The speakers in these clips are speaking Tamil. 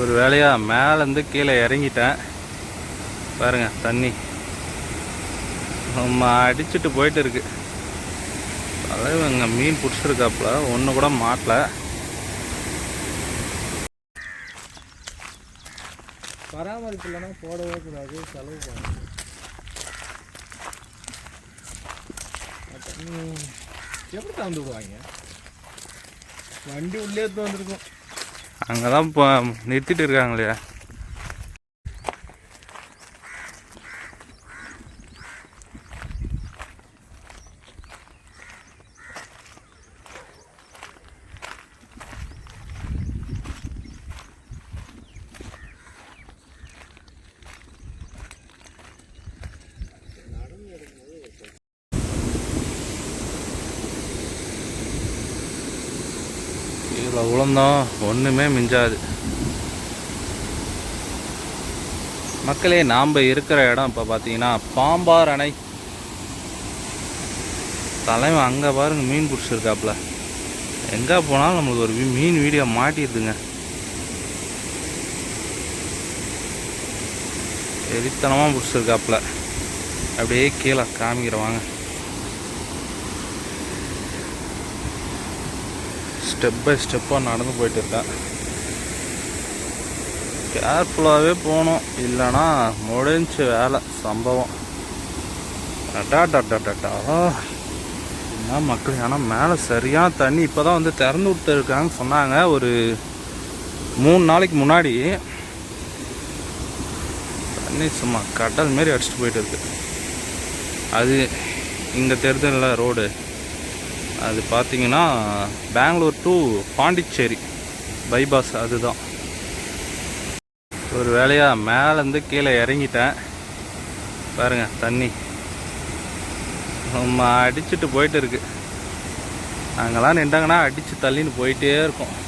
ஒரு வேலையாக மேலேருந்து கீழே இறங்கிட்டேன். பாருங்கள் தண்ணி. நம்ம அடிச்சுட்டு போயிட்டு இருக்கு தலைவங்க மீன் பிடிச்சிருக்காப்புல ஒன்று கூட மாட்டல. பராமரிப்பு இல்லைன்னா போடவே கூடாது செலவு பண்ணணும். எப்படி தந்து விடுவாங்க? வண்டி உள்ளே எடுத்து வந்திருக்கோம் அங்கே தான் இப்போ நிறுத்திட்டு இருக்காங்களே. இல்லையா ஒன்றுமே மிஞ்சாது. மக்களே நாம் இருக்கிற இடம் இப்போ பார்த்தீங்கன்னா பாம்பார் அணை. தலைவன் அங்கே பாருங்க மீன் பிடிச்சிருக்காப்புல. எங்கே போனாலும் நம்மளுக்கு ஒரு மீன் வீடியோ மாட்டிடுதுங்க எரித்தனமாக பிடிச்சிருக்காப்புல. அப்படியே கீழே காமிக்கிறவாங்க ஸ்டெப் பை ஸ்டெப்பாக நடந்து போயிட்டு இருக்கேன் கேர்ஃபுல்லாகவே போகணும். இல்லைன்னா முடிஞ்சு வேலை சம்பவம். அடாடாடாடாடா என்ன மக்கள் ஆனால் மேலே சரியான தண்ணி இப்போ தான் வந்து திறந்து விட்டுருக்காங்கன்னு சொன்னாங்க. ஒரு மூணு நாளைக்கு முன்னாடி தண்ணி சும்மா கடல் மாரி அடிச்சுட்டு போயிட்டு இருக்கு அது இங்கே தெரிதல ரோடு. அது பார்த்தீங்கன்னா பெங்களூர் டு பாண்டிச்சேரி. பைபாஸ் அதுதான். ஒரு வேலையாக மேலேருந்து கீழே இறங்கிட்டேன். பாருங்க தண்ணி. நம்ம அடிச்சுட்டு போயிட்டு இருக்கு. அங்கெல்லாம் நின்றாங்கன்னா அடித்து தள்ளின்னு போயிட்டே இருக்கும்.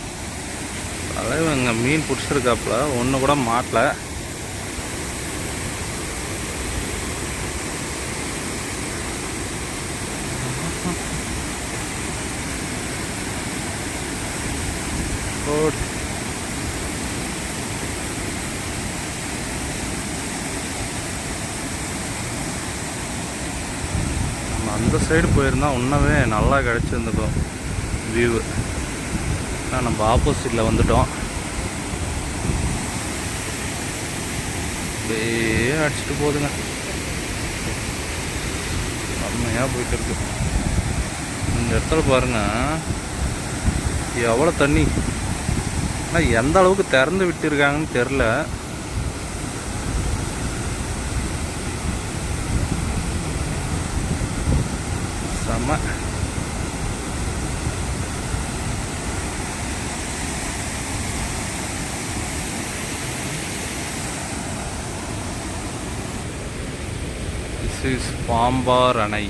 தலைவங்க மீன் பிடிச்சிருக்காப்புல ஒன்று கூட மாட்டலை. ஓட் நம்ம அந்த சைடு போயிருந்தா இன்னவே நல்லா கிடச்சிருந்துக்கும் வியூ நம்ம ஆப்போசிட்டில் வந்துட்டோம். அப்படியே அடிச்சுட்டு போதுங்க. செம்மையாக போயிட்டு இருக்கு. இந்த இடத்துல பாருங்க. எவ்வளோ தண்ணி. ஆனால் எந்த அளவுக்கு திறந்து விட்டுருக்காங்கன்னு தெரில செம்ம திஸ் இஸ் பாம்பார் அணை.